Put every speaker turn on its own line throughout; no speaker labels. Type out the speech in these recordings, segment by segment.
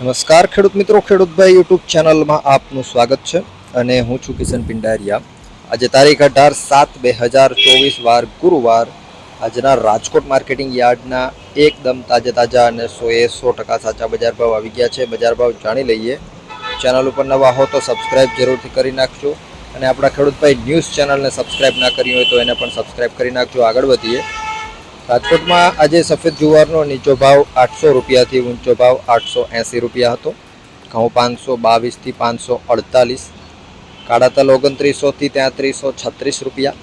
નમસ્કાર, ખેડૂત મિત્રો. ખેડૂતભાઈ યુટ્યુબ ચેનલમાં આપનું સ્વાગત છે અને હું છું કિશન પિંડારિયા. આજે તારીખ અઢાર સાત બે હજાર ચોવીસ, વાર ગુરુવાર. આજના રાજકોટ માર્કેટિંગ યાર્ડના એકદમ તાજા તાજા અને સો એ સો ટકા સાચા બજાર ભાવ આવી ગયા છે. બજાર ભાવ જાણી લઈએ. ચેનલ ઉપર નવા હો તો સબસ્ક્રાઈબ જરૂરથી કરી નાખજો. અને આપણા ખેડૂતભાઈ ન્યૂઝ ચેનલને સબસ્ક્રાઈબ ના કરી હોય તો એને પણ સબસ્ક્રાઈબ કરી નાખજો. આગળ વધીએ. રાજકોટમાં આજે સફેદ જુવારનો નીચો ભાવ આઠસો રૂપિયાથી ઊંચો ભાવ આઠસો એંસી રૂપિયા હતો. ઘઉં પાંચસો, બાવીસથી પાંચસો અડતાલીસ, કાળા તલ ઓગણત્રીસોથી તેત્રીસો છત્રીસ રૂપિયા,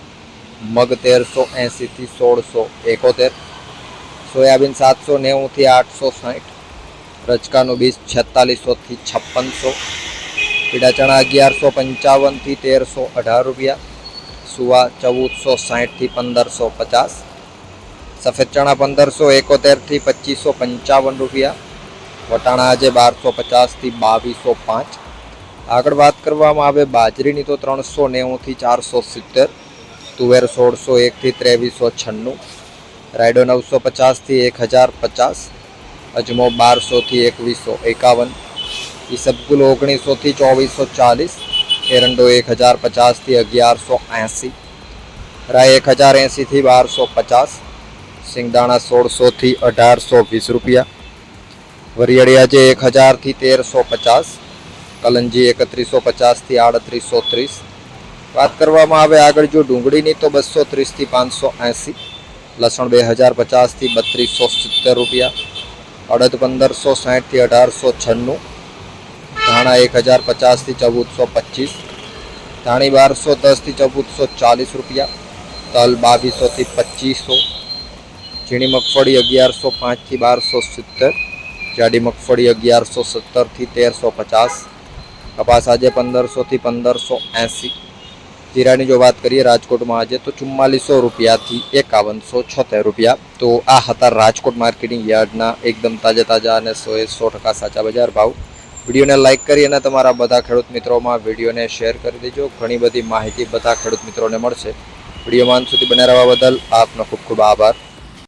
મગ તેરસો એંસીથી સોળસો એકોતેર, સોયાબીન સાતસો નેવુંથી આઠસો સાઠ રચકાનું બીજ છેતાલીસોથી છપ્પનસો પીડા ચણા અગિયારસો પંચાવનથી તેરસો અઢાર રૂપિયા, સુવા ચૌદસો સાઠથી પંદરસો પચાસ સફેદ ચણા પંદરસો એકોતેરથી પચીસો પંચાવન રૂપિયા વટાણા આજે બારસો પચાસથી બાવીસો પાંચ આગળ વાત કરવામાં આવે બાજરીની તો ત્રણસો નેવુંથી ચારસો સિત્તેર તુવેર સોળસો એકથી ત્રેવીસો છન્નું રાયડો નવસો પચાસથી એક હજાર પચાસ અજમો બારસોથી એકવીસો એકાવન ઈસબગુલ ઓગણીસોથી ચોવીસો ચાલીસ એરંડો એક હજાર પચાસથી અગિયારસો એંસી રાય એક હજાર એંસીથી બારસો પચાસ સિંગદાણા સોળસોથી અઢારસો વીસ રૂપિયા વરિયાળી આજે એક હજારથી તેરસો પચાસ કલંજી એકત્રીસો પચાસથી આડત્રીસો ત્રીસ વાત કરવામાં આવે આગળ જો ડુંગળીની તો બસો ત્રીસથી પાંચસો એંસી લસણ બે હજાર પચાસથી બત્રીસો સિત્તેર રૂપિયા અડદ પંદરસો સાઠથી અઢારસો છન્નું ધાણા એક હજાર પચાસથી ચૌદસો પચીસ ધાણી બારસો દસથી ચૌદસો ચાલીસ રૂપિયા તલ બાવીસોથી પચીસો ઝીણી મગફળી અગિયારસો પાંચથી બારસો સિત્તેર, જાડી મગફળી અગિયારસો સત્તરથી તેરસો પચાસ, કપાસ આજે પંદરસોથી પંદરસો એંસી. જીરાની જો વાત કરીએ રાજકોટમાં આજે તો ચુમ્માલીસો રૂપિયાથી એકાવનસો છોતેર રૂપિયા. તો આ હતા રાજકોટ માર્કેટિંગ યાર્ડના એકદમ તાજા તાજા અને સો એ સો ટકા સાચા બજાર ભાવ. વિડીયોને લાઇક કરી અને તમારા બધા ખેડૂત મિત્રોમાં વિડીયોને શેર કરી દેજો. ઘણી બધી માહિતી બધા ખેડૂત મિત્રોને મળશે. વિડીયોમાં સુધી બને રહેવા બદલ આપનો ખૂબ ખૂબ આભાર.